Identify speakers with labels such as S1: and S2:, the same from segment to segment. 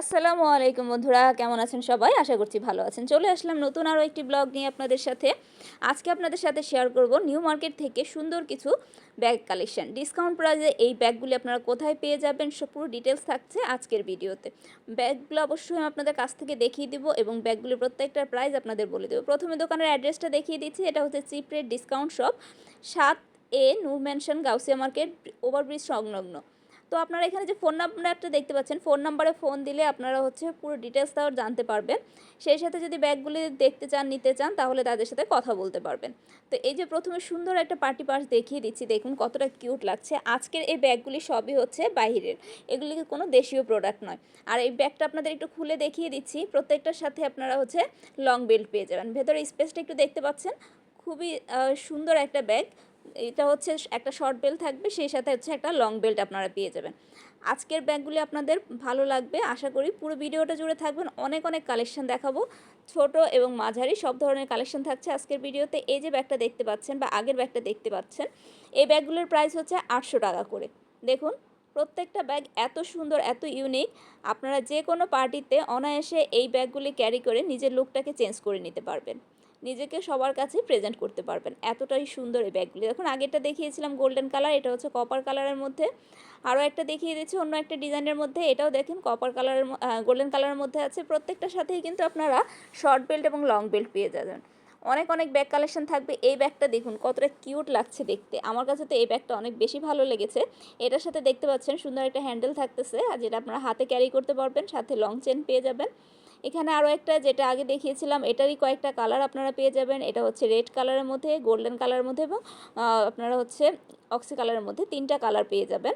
S1: আসসালামু আলাইকুম বন্ধুরা, কেমন আছেন সবাই? আশা করছি ভালো আছেন। চলে আসলাম নতুন আরও একটি ব্লগ নিয়ে আপনাদের সাথে। আজকে আপনাদের সাথে শেয়ার করব নিউ মার্কেট থেকে সুন্দর কিছু ব্যাগ কালেকশন ডিসকাউন্ট প্রাইজে এই ব্যাগগুলি আপনারা কোথায় পেয়ে যাবেন সব পুরো ডিটেলস থাকছে আজকের ভিডিওতে। ব্যাগগুলো অবশ্যই আপনাদের কাছ থেকে দেখিয়ে দিব এবং ব্যাগগুলির প্রত্যেকটার প্রাইস আপনাদের বলে দেবো। প্রথমে দোকানের অ্যাড্রেসটা দেখিয়ে দিচ্ছি, এটা হচ্ছে চিপ রেট ডিসকাউন্ট শপ সাত এ Noor mansion Gausia market overbridge সংলগ্ন। তো আপনারা এখানে যে ফোন নাম্বারটা দেখতে পাচ্ছেন ফোন নাম্বারে ফোন দিলে আপনারা হচ্ছে পুরো ডিটেলস ডিটেলসটাও জানতে পারবেন। সেই সাথে যদি ব্যাগগুলি দেখতে চান, নিতে চান, তাহলে তাদের সাথে কথা বলতে পারবেন। তো এই যে প্রথমে সুন্দর একটা পার্টি পার্স দেখিয়ে দিচ্ছি, দেখুন কতটা কিউট লাগছে। আজকের এই ব্যাগগুলি সবই হচ্ছে বাহিরের এগুলি কোনো দেশীয় প্রোডাক্ট নয়। আর এই ব্যাগটা আপনাদের একটু খুলে দেখিয়ে দিচ্ছি, প্রত্যেকটার সাথে আপনারা হচ্ছে লং বেল্ট পেয়ে যাবেন। ভেতরে স্পেসটা একটু দেখতে পাচ্ছেন, খুবই সুন্দর একটা ব্যাগ এটা হচ্ছে একটা শর্ট বেল্ট থাকবে, সেই সাথে হচ্ছে একটা লং বেল্ট আপনারা পেয়ে যাবেন। আজকের ব্যাগগুলি আপনাদের ভালো লাগবে, আশা করি পুরো ভিডিওটা জুড়ে থাকবেন। অনেক অনেক কালেকশন দেখাবো, ছোট এবং মাঝারি, সব ধরনের কালেকশন থাকছে আজকের ভিডিওতে। এই যে ব্যাগটা দেখতে পাচ্ছেন বা আগের ব্যাগটা দেখতে পাচ্ছেন, এই ব্যাগগুলোর প্রাইস হচ্ছে আটশো টাকা করে। দেখুন, প্রত্যেকটা ব্যাগ এত সুন্দর, এত ইউনিক আপনারা যে কোনো পার্টিতে অনায়াসে এই ব্যাগগুলি ক্যারি করে নিজের লুকটাকে চেঞ্জ করে নিতে পারবেন। নিজেকে সবার কাছে প্রেজেন্ট করতে পারবেন। এতটাই সুন্দর এই ব্যাগগুলি দেখুন, আগেরটা দেখিয়েছিলাম গোল্ডেন কালার এটা হচ্ছে কপার কালারের মধ্যে। আরও একটা দেখিয়ে দিচ্ছি, অন্য একটা ডিজাইনের মধ্যে। এটাও দেখেন কপার কালারের গোল্ডেন কালারের মধ্যে আছে। প্রত্যেকটার সাথেই কিন্তু আপনারা শর্ট বেল্ট এবং লং বেল্ট পেয়ে যাবেন। অনেক অনেক ব্যাগ কালেকশন থাকবে। এই ব্যাগটা দেখুন, কতটা কিউট লাগছে দেখতে। আমার কাছে তো এই ব্যাগটা অনেক বেশি ভালো লেগেছে। এটার সাথে দেখতে পাচ্ছেন, সুন্দর একটা হ্যান্ডেল থাকতেছে, আর যেটা আপনারা হাতে ক্যারি করতে পারবেন, সাথে লং চেন পেয়ে যাবেন। এখানে আরও একটা, যেটা আগে দেখিয়েছিলাম, এটারই কয়েকটা কালার আপনারা পেয়ে যাবেন। এটা হচ্ছে রেড কালারের মধ্যে গোল্ডেন কালারের মধ্যে এবং আপনারা হচ্ছে অক্সি কালারের মধ্যে তিনটা কালার পেয়ে যাবেন।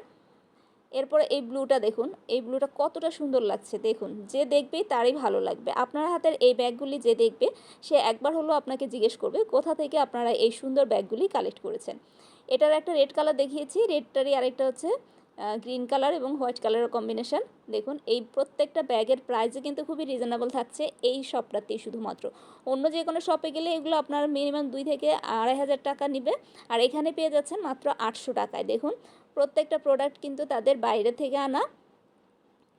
S1: এরপরে এই ব্লুটা দেখুন, এই ব্লুটা কতটা সুন্দর লাগছে, দেখুন, যে দেখবে তারই ভালো লাগবে। আপনার হাতের এই ব্যাগগুলি যে দেখবে, সে একবার হলো আপনাকে জিজ্ঞেস করবে, কোথা থেকে আপনারা এই সুন্দর ব্যাগগুলি কালেক্ট করেছেন। এটার একটা রেড কালার দেখিয়েছি, রেডটারই আরেকটা হচ্ছে গ্রিন কালার এবং হোয়াইট কালারের কম্বিনেশন দেখুন, এই প্রত্যেকটা ব্যাগের প্রাইসে কিন্তু খুবই রিজনেবল থাকছে এই শপটাতেই শুধুমাত্র। অন্য যে কোনো শপে গেলে এগুলো আপনার মিনিমাম দুই থেকে আড়াই হাজার টাকা নিবে। আর এখানে পেয়ে যাচ্ছেন মাত্র আটশো টাকায়। দেখুন, প্রত্যেকটা প্রোডাক্ট কিন্তু তাদের বাইরে থেকে আনা।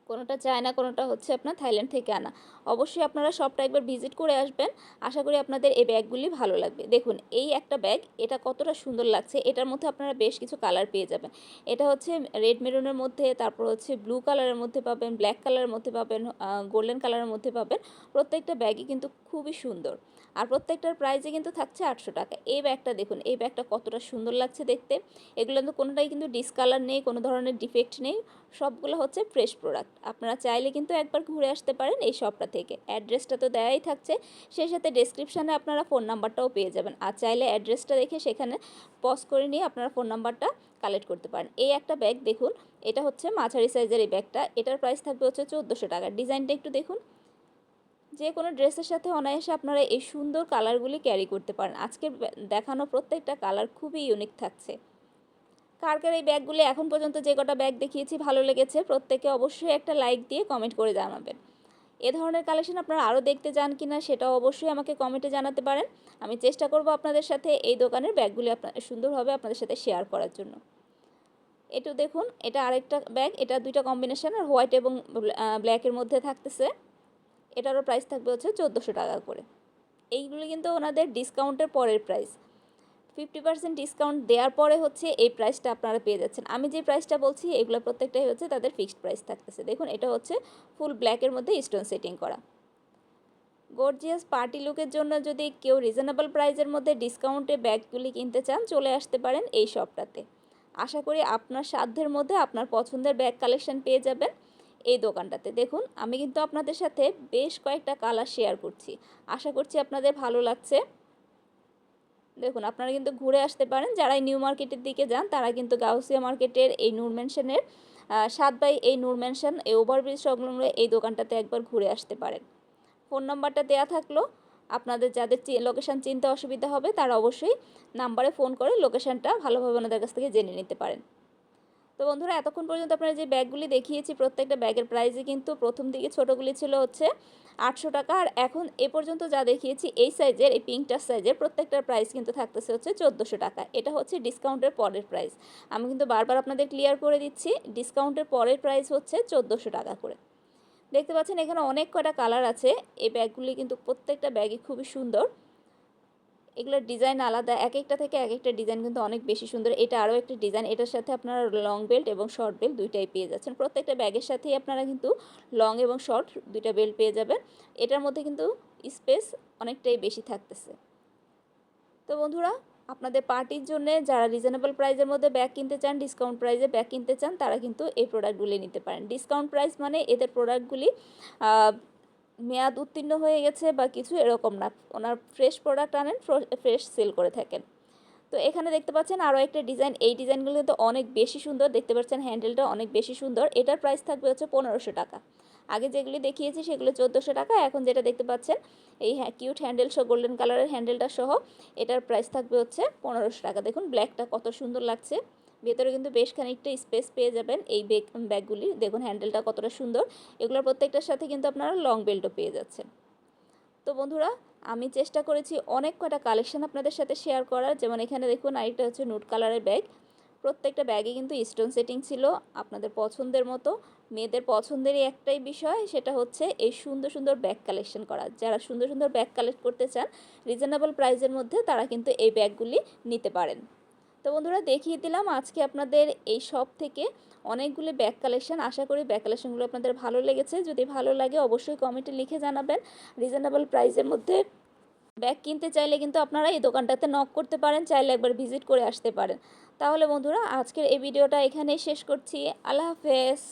S1: কোনোটা চায়না, কোনোটা হচ্ছে আপনার থাইল্যান্ড থেকে আনা। অবশ্যই আপনারা সবটা একবার ভিজিট করে আসবেন। আশা করি আপনাদের এই ব্যাগগুলি ভালো লাগবে। দেখুন, এই একটা ব্যাগ, এটা কতটা সুন্দর লাগছে। এটার মধ্যে আপনারা বেশ কিছু কালার পেয়ে যাবেন। এটা হচ্ছে রেড মেরুনের মধ্যে, তারপর হচ্ছে ব্লু কালারের মধ্যে পাবেন, ব্ল্যাক কালারের মধ্যে পাবেন গোল্ডেন কালারের মধ্যে পাবেন। প্রত্যেকটা ব্যাগই কিন্তু খুবই সুন্দর। আর প্রত্যেকটার প্রাইসে কিন্তু থাকছে আটশো টাকা। এই ব্যাগটা দেখুন, এই ব্যাগটা কতটা সুন্দর লাগছে দেখতে। এগুলো কিন্তু কোনোটাই কিন্তু ডিসকালার নেই, কোনো ধরনের ডিফেক্ট নেই। সবগুলো হচ্ছে ফ্রেশ প্রোডাক্ট আপনারা চাইলে কিন্তু একবার ঘুরে আসতে পারেন এই শপটা থেকে। অ্যাড্রেসটা তো দেওয়াই থাকছে। সেই সাথে ডেসক্রিপশানে আপনারা ফোন নাম্বারটাও পেয়ে যাবেন। আর চাইলে অ্যাড্রেসটা দেখে সেখানে পজ করে নিয়ে আপনারা ফোন নাম্বারটা কালেক্ট করতে পারেন। এই একটা ব্যাগ দেখুন। এটা হচ্ছে মাঝারি সাইজের এই ব্যাগটা এটার প্রাইস থাকবে হচ্ছে চোদ্দোশো টাকা। ডিজাইনটা একটু দেখুন। যে কোনো ড্রেসের সাথে অনায়াসে আপনারা এই সুন্দর কালারগুলি ক্যারি করতে পারেন। আজকে দেখানো প্রত্যেকটা কালার খুবই ইউনিক থাকছে। কার কার এই ব্যাগগুলি এখন পর্যন্ত যে কটা ব্যাগ দেখিয়েছি ভালো লেগেছে, প্রত্যেকে অবশ্যই একটা লাইক দিয়ে কমেন্ট করে জানাবেন। এ ধরনের কালেকশন আপনারা আরও দেখতে চান কি না সেটাও অবশ্যই আমাকে কমেন্টে জানাতে পারেন। আমি চেষ্টা করব আপনাদের সাথে এই দোকানের ব্যাগগুলি আপনার সুন্দরভাবে আপনাদের সাথে শেয়ার করার জন্য। একটু দেখুন, এটা আরেকটা ব্যাগ এটা দুইটা কম্বিনেশন আর হোয়াইট এবং ব্ল্যাকের মধ্যে থাকতেছে। এটারও প্রাইস থাকবে হচ্ছে চোদ্দোশো টাকা করে। এইগুলো কিন্তু ওনাদের ডিসকাউন্টের পরের প্রাইস ফিফটি পার্সেন্ট ডিসকাউন্ট দেওয়ার পরে হচ্ছে এই প্রাইসটা আপনারা পেয়ে যাচ্ছেন। আমি যে প্রাইসটা বলছি, এগুলো প্রত্যেকটাই হচ্ছে তাদের ফিক্সড প্রাইস থাকতেছে। দেখুন, এটা হচ্ছে ফুল ব্ল্যাকের মধ্যে স্টোন সেটিং করা। গর্জিয়াস পার্টি লুকের জন্য যদি কেউ রিজনেবল প্রাইসের মধ্যে ডিসকাউন্টে ব্যাগগুলি কিনতে চান, চলে আসতে পারেন এই শপটাতে আশা করি আপনার সাধ্যের মধ্যে আপনার পছন্দের ব্যাগ কালেকশন পেয়ে যাবেন এই দোকানটাতে। দেখুন, আমি কিন্তু আপনাদের সাথে বেশ কয়েকটা কালার শেয়ার করছি। আশা করছি আপনাদের ভালো লাগছে। দেখুন, আপনারা কিন্তু ঘুরে আসতে পারেন। যারা নিউ মার্কেটের দিকে যান, তারা কিন্তু গাউসিয়া মার্কেটের এই নূর ম্যানশনের সাত বাই এই নূর ম্যানশন, এই ওভারব্রিজ সংলগ্ন এই দোকানটাতে একবার ঘুরে আসতে পারেন। ফোন নাম্বারটা দেওয়া থাকল। আপনাদের যাদের লোকেশান চিনতে অসুবিধা হবে, তারা অবশ্যই নাম্বারে ফোন করে লোকেশানটা ভালোভাবে ওনাদের কাছ থেকে জেনে নিতে পারেন। তো বন্ধুরা, এতক্ষণ পর্যন্ত আপনারা যে ব্যাগগুলি দেখিয়েছি, প্রত্যেকটা ব্যাগের প্রাইসই কিন্তু প্রথম দিকে ছোটোগুলি ছিল হচ্ছে আটশো টাকা। আর এখন এ পর্যন্ত যা দেখিয়েছি, এই সাইজের এই পিঙ্কটার সাইজের প্রত্যেকটার প্রাইস কিন্তু থাকতেছে হচ্ছে চোদ্দোশো টাকা। এটা হচ্ছে ডিসকাউন্টের পরের প্রাইস আমি কিন্তু বারবার আপনাদের ক্লিয়ার করে দিচ্ছি ডিসকাউন্টের পরের প্রাইস হচ্ছে চোদ্দোশো টাকা করে। দেখতে পাচ্ছেন এখানে অনেক কয়টা কালার আছে। এই ব্যাগগুলি কিন্তু প্রত্যেকটা ব্যাগই খুবই সুন্দর। এগুলোর ডিজাইন আলাদা এক একটা থেকে এক একটা ডিজাইন কিন্তু অনেক বেশি সুন্দর। এটা আরও একটা ডিজাইন, এটার সাথে আপনারা লং বেল্ট এবং শর্ট বেল্ট দুইটাই পেয়ে যাচ্ছেন। প্রত্যেকটা ব্যাগের সাথেই আপনারা কিন্তু লং এবং শর্ট দুইটা বেল্ট পেয়ে যাবেন। এটার মধ্যে কিন্তু স্পেস অনেকটাই বেশি থাকতেছে। তো বন্ধুরা, আপনাদের পার্টির জন্য যারা রিজনেবল প্রাইসের মধ্যে ব্যাগ কিনতে চান ডিসকাউন্ট প্রাইসে ব্যাগ কিনতে চান, তারা কিন্তু এই প্রোডাক্টগুলি নিতে পারেন। ডিসকাউন্ট প্রাইস মানে এদের প্রোডাক্টগুলি মেয়াদ উত্তীর্ণ হয়ে গেছে বা কিছু এরকম না। ওনার ফ্রেশ প্রোডাক্ট আনেন ফ্রেশ সেল করে থাকেন। তো এখানে দেখতে পাচ্ছেন আরও একটা ডিজাইন এই ডিজাইনগুলো কিন্তু অনেক বেশি সুন্দর। দেখতে পাচ্ছেন হ্যান্ডেলটা অনেক বেশি সুন্দর। এটার প্রাইস থাকবে হচ্ছে পনেরোশো টাকা। আগে যেগুলি দেখিয়েছি সেগুলো চোদ্দোশো টাকা। এখন যেটা দেখতে পাচ্ছেন, এই হ্যাঁ কিউট হ্যান্ডেল সহ গোল্ডেন কালারের হ্যান্ডেলটা সহ, এটার প্রাইস থাকবে হচ্ছে পনেরোশো টাকা। দেখুন ব্ল্যাকটা কত সুন্দর লাগছে। ভেতরে কিন্তু বেশ খানিকটা স্পেস পেয়ে যাবেন এই ব্যাগ ব্যাগগুলি দেখুন হ্যান্ডেলটা কতটা সুন্দর। এগুলোর প্রত্যেকটার সাথে কিন্তু আপনারা লং বেল্টও পেয়ে যাচ্ছেন। তো বন্ধুরা, আমি চেষ্টা করেছি অনেক কটা কালেকশন আপনাদের সাথে শেয়ার করার। যেমন এখানে দেখুন আরেকটা হচ্ছে নুট কালারের ব্যাগ প্রত্যেকটা ব্যাগে কিন্তু স্টোন সেটিং ছিল, আপনাদের পছন্দের মতো। মেয়েদের পছন্দেরই একটাই বিষয়, সেটা হচ্ছে এই সুন্দর সুন্দর ব্যাগ কালেকশন করা। যারা সুন্দর সুন্দর ব্যাগ কালেক্ট করতে চান রিজনেবল প্রাইজের মধ্যে তারা কিন্তু এই ব্যাগগুলি নিতে পারেন। তো বন্ধুরা দেখিয়ে দিলাম আজকে আপনাদের এই সব থেকে অনেকগুলি ব্যাগ কালেকশান আশা করি ব্যাগ কালেকশানগুলো আপনাদের ভালো লেগেছে। যদি ভালো লাগে অবশ্যই কমেন্টে লিখে জানাবেন। রিজনেবল প্রাইসের মধ্যে ব্যাগ কিনতে চাইলে কিন্তু আপনারা এই দোকানটাতে নক করতে পারেন, চাইলে একবার ভিজিট করে আসতে পারেন। তাহলে বন্ধুরা আজকের এই ভিডিওটা এখানেই শেষ করছি। আল্লাহ হাফেজ।